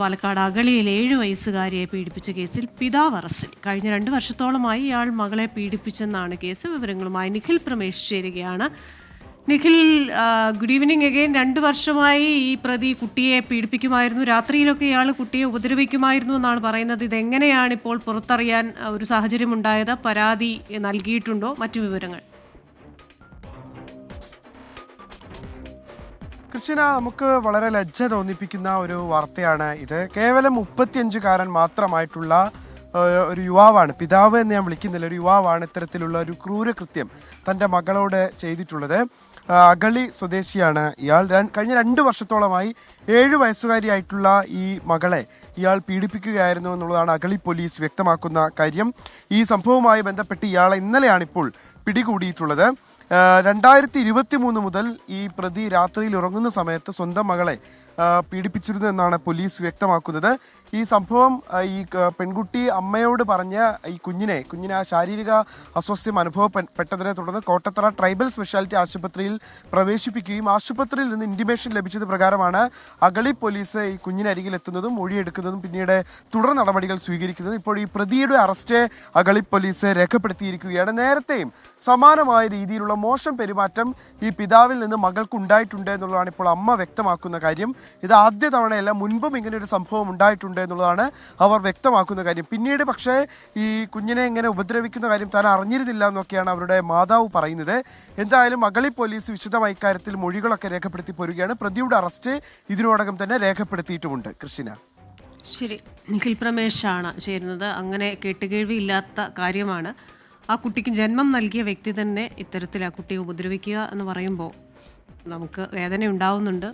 പാലക്കാട് അഗളിയിൽ ഏഴു വയസ്സുകാരിയെ പീഡിപ്പിച്ച കേസിൽ പിതാവ് അറസ്റ്റിൽ. കഴിഞ്ഞ രണ്ട് വർഷത്തോളമായി ഇയാൾ മകളെ പീഡിപ്പിച്ചെന്നാണ് കേസ്. വിവരങ്ങളുമായി നിഖിൽ പ്രമേഷ് ചേരുകയാണ്. നിഖിൽ ഗുഡ് ഈവനിങ് അഗെയിൻ രണ്ട് വർഷമായി ഈ പ്രതി കുട്ടിയെ പീഡിപ്പിക്കുമായിരുന്നു. രാത്രിയിലൊക്കെ ഇയാൾ കുട്ടിയെ ഉപദ്രവിക്കുമായിരുന്നു എന്നാണ് പറയുന്നത്. ഇതെങ്ങനെയാണ് ഇപ്പോൾ പുറത്തറിയാൻ ഒരു സാഹചര്യം ഉണ്ടായത് പരാതി നൽകിയിട്ടുണ്ടോ? മറ്റു വിവരങ്ങൾ. കൃഷ്ണ നമുക്ക് വളരെ ലജ്ജ തോന്നിപ്പിക്കുന്ന ഒരു വാർത്തയാണ് ഇത്. കേവലം മുപ്പത്തിയഞ്ചുകാരൻ മാത്രമായിട്ടുള്ള ഒരു യുവാവാണ്. പിതാവ് എന്ന് ഞാൻ വിളിക്കുന്നില്ല. ഒരു യുവാവാണ് ഇത്തരത്തിലുള്ള ഒരു ക്രൂരകൃത്യം തന്റെ മകളോട് ചെയ്തിട്ടുള്ളത്. അഗളി സ്വദേശിയാണ് ഇയാൾ. കഴിഞ്ഞ രണ്ട് വർഷത്തോളമായി ഏഴ് വയസ്സുകാരിയായിട്ടുള്ള ഈ മകളെ ഇയാൾ പീഡിപ്പിക്കുകയായിരുന്നു എന്നുള്ളതാണ് അഗളി പോലീസ് വ്യക്തമാക്കുന്ന കാര്യം. ഈ സംഭവവുമായി ബന്ധപ്പെട്ട് ഇയാളെ ഇന്നലെയാണ് ഇപ്പോൾ പിടികൂടിയിട്ടുള്ളത്. രണ്ടായിരത്തി ഇരുപത്തി മൂന്ന് മുതൽ ഈ പ്രതി രാത്രിയിൽ ഉറങ്ങുന്ന സമയത്ത് സ്വന്തം മകളെ പീഡിപ്പിച്ചിരുന്നു എന്നാണ് പോലീസ് വ്യക്തമാക്കുന്നത്. ഈ സംഭവം ഈ പെൺകുട്ടി അമ്മയോട് പറഞ്ഞ ഈ കുഞ്ഞിനെ കുഞ്ഞിനെ ആ ശാരീരിക അസ്വസ്ഥ്യം അനുഭവപ്പെട്ടതിനെ തുടർന്ന് കോട്ടത്തറ ട്രൈബൽ സ്പെഷ്യാലിറ്റി ആശുപത്രിയിൽ പ്രവേശിപ്പിക്കുകയും ആശുപത്രിയിൽ നിന്ന് ഇന്റിമേഷൻ ലഭിച്ചത് പ്രകാരമാണ് അഗളി പോലീസ് ഈ കുഞ്ഞിനരികിൽ എത്തുന്നതും മൊഴിയെടുക്കുന്നതും പിന്നീട് തുടർ നടപടികൾ സ്വീകരിക്കുന്നതും. ഇപ്പോൾ ഈ പ്രതിയുടെ അറസ്റ്റ് അഗളി പോലീസ് രേഖപ്പെടുത്തിയിരിക്കുകയാണ്. നേരത്തെയും സമാനമായ രീതിയിലുള്ള മോശം പെരുമാറ്റം ഈ പിതാവിൽ നിന്ന് മകൾക്ക് ഉണ്ടായിട്ടുണ്ട് എന്നുള്ളതാണ് ഇപ്പോൾ അമ്മ വ്യക്തമാക്കുന്ന കാര്യം. ഇത് ആദ്യ തവണയല്ല മുൻപും ഇങ്ങനെ ഒരു സംഭവം ഉണ്ടായിട്ടുണ്ട് എന്നുള്ളതാണ് അവർ വ്യക്തമാക്കുന്ന കാര്യം. പിന്നീട് പക്ഷേ ഈ കുഞ്ഞിനെ ഇങ്ങനെ ഉപദ്രവിക്കുന്ന കാര്യം താൻ അറിഞ്ഞിരുന്നില്ല എന്നൊക്കെയാണ് അവരുടെ മാതാവ് പറയുന്നത്. എന്തായാലും മകളി പോലീസ് വിശദമായി ഇക്കാര്യത്തിൽ മൊഴികളൊക്കെ രേഖപ്പെടുത്തി പോരുകയാണ്. പ്രതിയുടെ അറസ്റ്റ് ഇതിനോടകം തന്നെ രേഖപ്പെടുത്തിയിട്ടുമുണ്ട്. കൃഷ്ണ. ശരി നിഖിൽ പ്രമേഷാണ് ചേരുന്നത്. അങ്ങനെ കേട്ടുകേഴ്വിയില്ലാത്ത കാര്യമാണ്. ആ കുട്ടിക്ക് ജന്മം നൽകിയ വ്യക്തി തന്നെ ഇത്തരത്തിൽ ആ കുട്ടിയെ ഉപദ്രവിക്കുക എന്ന് പറയുമ്പോൾ നമുക്ക് വേദന ഉണ്ടാവുന്നുണ്ട്